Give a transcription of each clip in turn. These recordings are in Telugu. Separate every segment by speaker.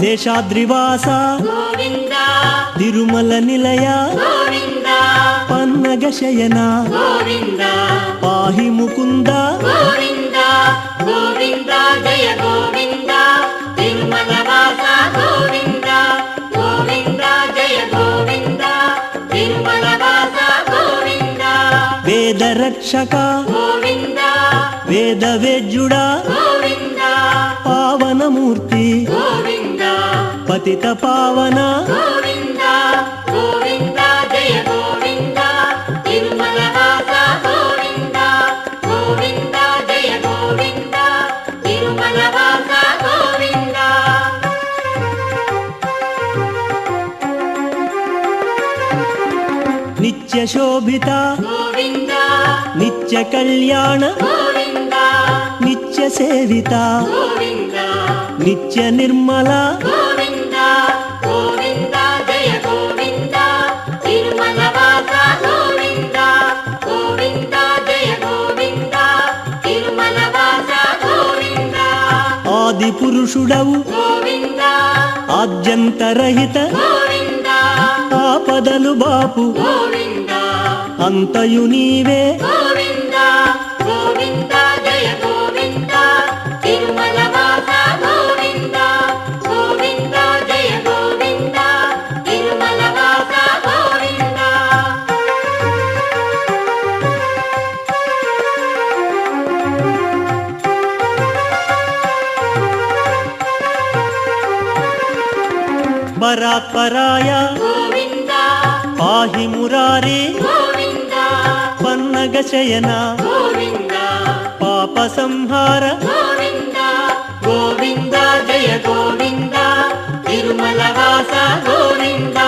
Speaker 1: శేషాద్రివాస తిరుమల నిలయ పన్నగ శయన పాహి ముకుంద
Speaker 2: గోవింద. గోవింద జయ గోవింద. తిరుమల వాస గోవింద. గోవింద జయ గోవింద. తిరుమల వాస గోవింద.
Speaker 1: వేద రక్షక
Speaker 2: గోవింద.
Speaker 1: వేద వేద్యుడా
Speaker 2: గోవింద.
Speaker 1: పావనమూర్తి.
Speaker 2: వాస గోవింద
Speaker 1: నిత్య శోభిత నిత్య కళ్యాణ నిత్య సేవిత నిత్య నిర్మల పురుషుడవు. ఆద్యంతరహిత. ఆపదలు బాపు. అంతయు నీవే.
Speaker 2: గోవింద.
Speaker 1: పాహి మురారే. పన్నగ శయన. పాప సంహార.
Speaker 2: గోవింద. గోవింద జయ గోవింద. తిరుమల వాస గోవింద.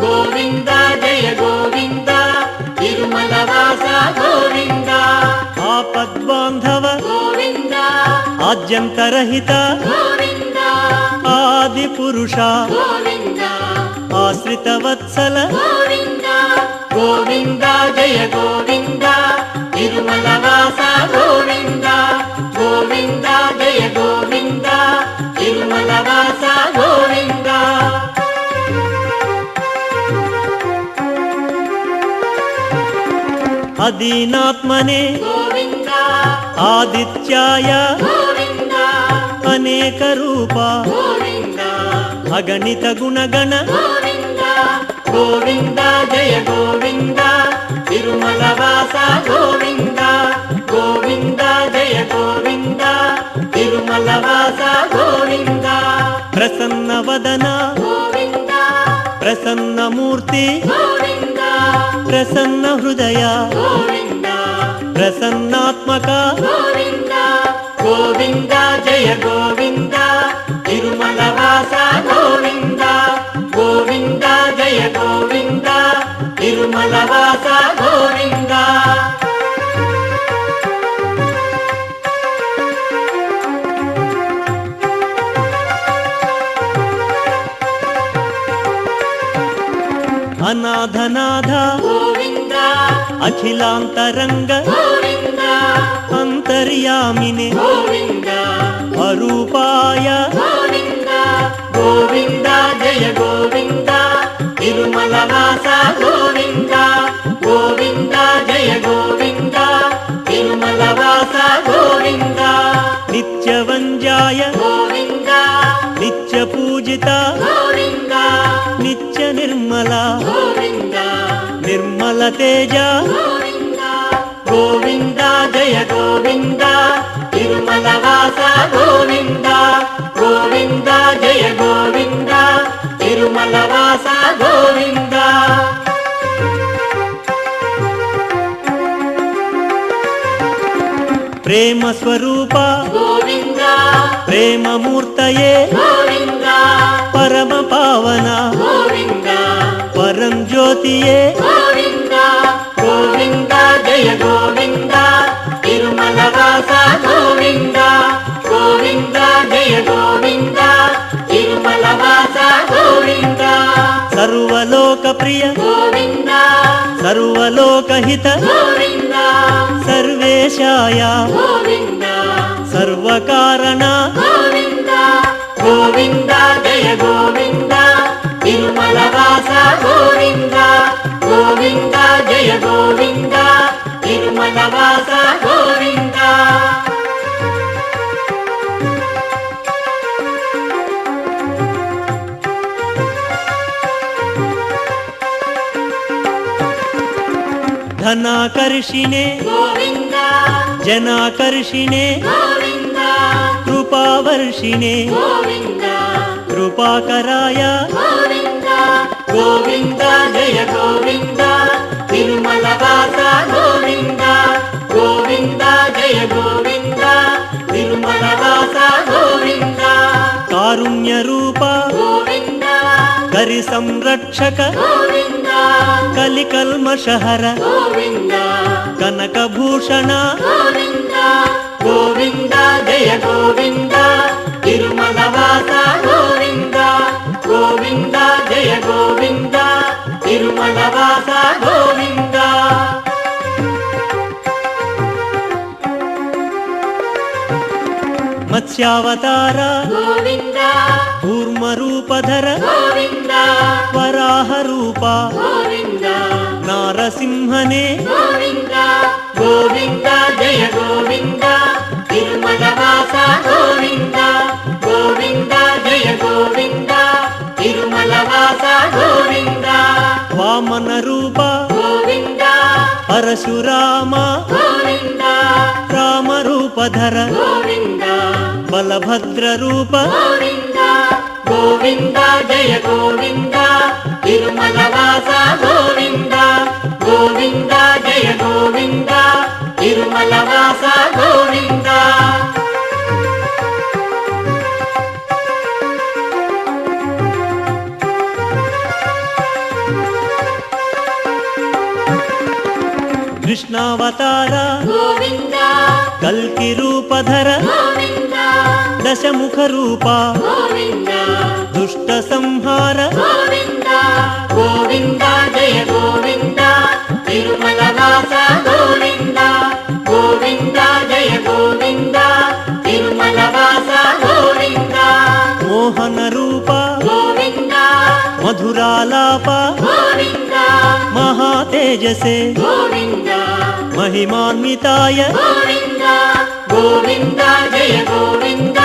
Speaker 2: గోవింద జయ గోవింద. తిరుమల వాస గోవింద.
Speaker 1: ఆపద్బాంధవ.
Speaker 2: గోవింద.
Speaker 1: ఆద్యంతరహిత.
Speaker 2: గోవింద.
Speaker 1: ఆది పురుష ఆశ్రిత వత్సల
Speaker 2: గోవింద గోవింద జయ గోవింద తిరుమల వాస గోవింద గోవింద జయ గోవింద తిరుమల వాస గోవింద.
Speaker 1: అదీనాత్మనే
Speaker 2: గోవింద
Speaker 1: ఆదిత్యాయ
Speaker 2: గోవింద
Speaker 1: అనేక రూప
Speaker 2: గోవింద
Speaker 1: అగణిత గుణగణ.
Speaker 2: గోవింద గోవింద జయ గోవింద. తిరుమల వాస గోవింద. గోవింద జయ గోవింద. తిరుమల వాస గోవింద.
Speaker 1: ప్రసన్న వదన.
Speaker 2: గోవింద.
Speaker 1: ప్రసన్న మూర్తి.
Speaker 2: గోవింద.
Speaker 1: ప్రసన్న హృదయ.
Speaker 2: గోవింద.
Speaker 1: ప్రసన్నాత్మక.
Speaker 2: గోవింద. గోవింద జయ గోవింద. తిరుమల వాస
Speaker 1: అనాథనాథ
Speaker 2: గోవింద.
Speaker 1: అఖిలాంతరంగ
Speaker 2: గోవింద.
Speaker 1: అంతర్యామినే అరూపాయ
Speaker 2: గోవింద. గోవింద జయ గోవింద. తిరుమల వాస గోవింద.
Speaker 1: నిర్మల నిర్మల తేజ
Speaker 2: గోవింద జయ గోవింద తిరుమల వాస గోవింద గోవింద జయ గోవింద
Speaker 1: తిరుమల వాస
Speaker 2: గోవింద.
Speaker 1: ప్రేమ స్వరూప
Speaker 2: ప్రేమమూర్తయే
Speaker 1: పరమ జ్యోతియే
Speaker 2: గోవింద గోవింద జయ గోవింద తిరుమల వాస గోవింద గోవింద జయ గోవింద తిరుమల వాస గోవింద.
Speaker 1: సర్వలోక ప్రియ
Speaker 2: గోవింద
Speaker 1: సర్వలోకహిత
Speaker 2: గోవింద
Speaker 1: సర్వేశాయ
Speaker 2: గోవింద.
Speaker 1: సర్వకారణ
Speaker 2: జయ గోవింద తిరుమల వాస గోవింద.
Speaker 1: ధనాకర్షిణే
Speaker 2: గోవింద.
Speaker 1: జనాకర్షిణే
Speaker 2: గోవింద.
Speaker 1: కృపావర్షిణే
Speaker 2: గోవింద.
Speaker 1: కృపాకరాయ.
Speaker 2: గోవింద. గోవింద జయ గోవింద. తిరుమల వాస గోవింద గోవింద జయ గోవింద తిరుమల వాస గోవింద
Speaker 1: కారుణ్య రూప
Speaker 2: గోవింద
Speaker 1: కరి సంరక్షక
Speaker 2: గోవింద
Speaker 1: కలికల్మషహర
Speaker 2: గోవింద
Speaker 1: కనకభూషణ
Speaker 2: గోవింద గోవింద జయ గోవింద తిరుమల వాస గోవింద
Speaker 1: మత్స్యావతార కూర్మరూపధర వరాహ రూప
Speaker 2: గోవింద.
Speaker 1: నారసింహనే.
Speaker 2: గోవింద. గోవింద. జయ గోవింద. తిరుమల వాస గోవింద. గోవింద. జయ గోవింద. తిరుమల వాస గోవింద.
Speaker 1: వామన రూప
Speaker 2: గోవింద.
Speaker 1: పరశురామ.
Speaker 2: గోవింద.
Speaker 1: రామరూపధర.
Speaker 2: గోవింద.
Speaker 1: బలభద్ర రూప
Speaker 2: గోవింద గోవింద జయ గోవింద తిరుమల వాస గోవింద గోవింద జయ గోవింద తిరుమల వాస గోవింద.
Speaker 1: కృష్ణావతార కల్కి రూపధర దశముఖ రూప దుష్ట సంహార
Speaker 2: గోవింద గోవింద జయ గోవింద తిరుమల వాస గోవింద గోవింద జయ గోవింద తిరుమల వాస గోవింద.
Speaker 1: మోహన రూప
Speaker 2: గోవింద
Speaker 1: మధురాలాప
Speaker 2: గోవింద
Speaker 1: మహాతేజసే
Speaker 2: గోవింద
Speaker 1: మహిమాన్వితాయ
Speaker 2: గోవింద గోవింద జయ గోవింద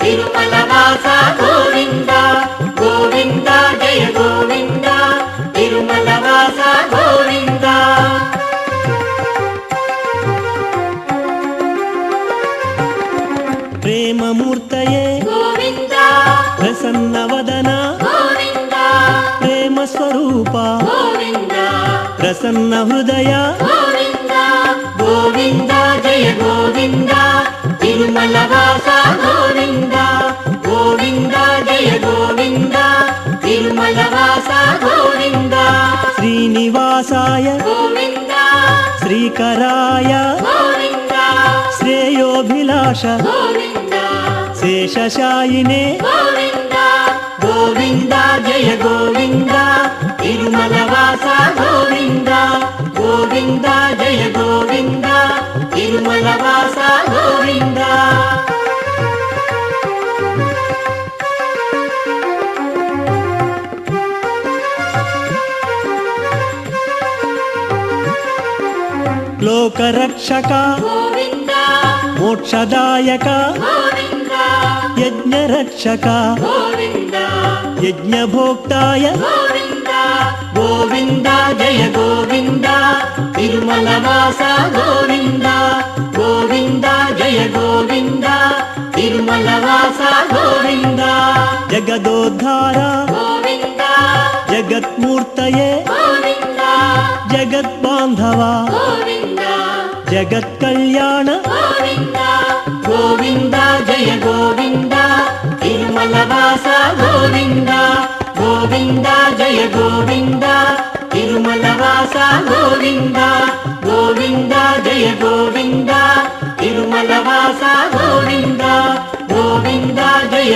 Speaker 2: తిరుమల వాస గోవింద గోవింద జయ గోవింద తిరుమల వాస గోవింద.
Speaker 1: ప్రేమమూర్తయే.
Speaker 2: గోవింద
Speaker 1: ప్రసన్నవదన.
Speaker 2: గోవింద.
Speaker 1: ప్రేమ స్వరూప
Speaker 2: గోవింద.
Speaker 1: ప్రసన్న హృదయ
Speaker 2: గోవింద. జయ గోవింద తిరుమల వాస గోవింద. గోవింద జయ గోవింద తిరుమల వాస గోవింద.
Speaker 1: శ్రీనివాసాయ
Speaker 2: గోవింద
Speaker 1: శ్రీకరాయ
Speaker 2: గోవింద.
Speaker 1: శ్రేయోభిలాష
Speaker 2: గోవింద.
Speaker 1: శేషశాయినే.
Speaker 2: గోవింద గోవింద జయ గోవింద తిరుమల వాస గోవింద. గోవింద
Speaker 1: లోకరక్షక మోక్షదాయక యజ్ఞరక్షక యజ్ఞభోక్తాయ
Speaker 2: గోవింద జయ గోవింద తిరుమల వాస గోవింద గోవింద జయ గోవింద తిరుమల వాస గోవింద.
Speaker 1: జగదోద్ధార
Speaker 2: గోవింద
Speaker 1: జగత్మూర్తయే
Speaker 2: గోవింద
Speaker 1: జగద్బాంధవ
Speaker 2: గోవింద
Speaker 1: జగత్కళ్యాణ
Speaker 2: గోవింద గోవింద జయ గోవింద తిరుమల వాస గోవింద గోవింద జయ గోవింద తిరుమల వాస గోవింద గోవింద జయ గోవింద తిరుమల వాస గోవింద గోవింద జయ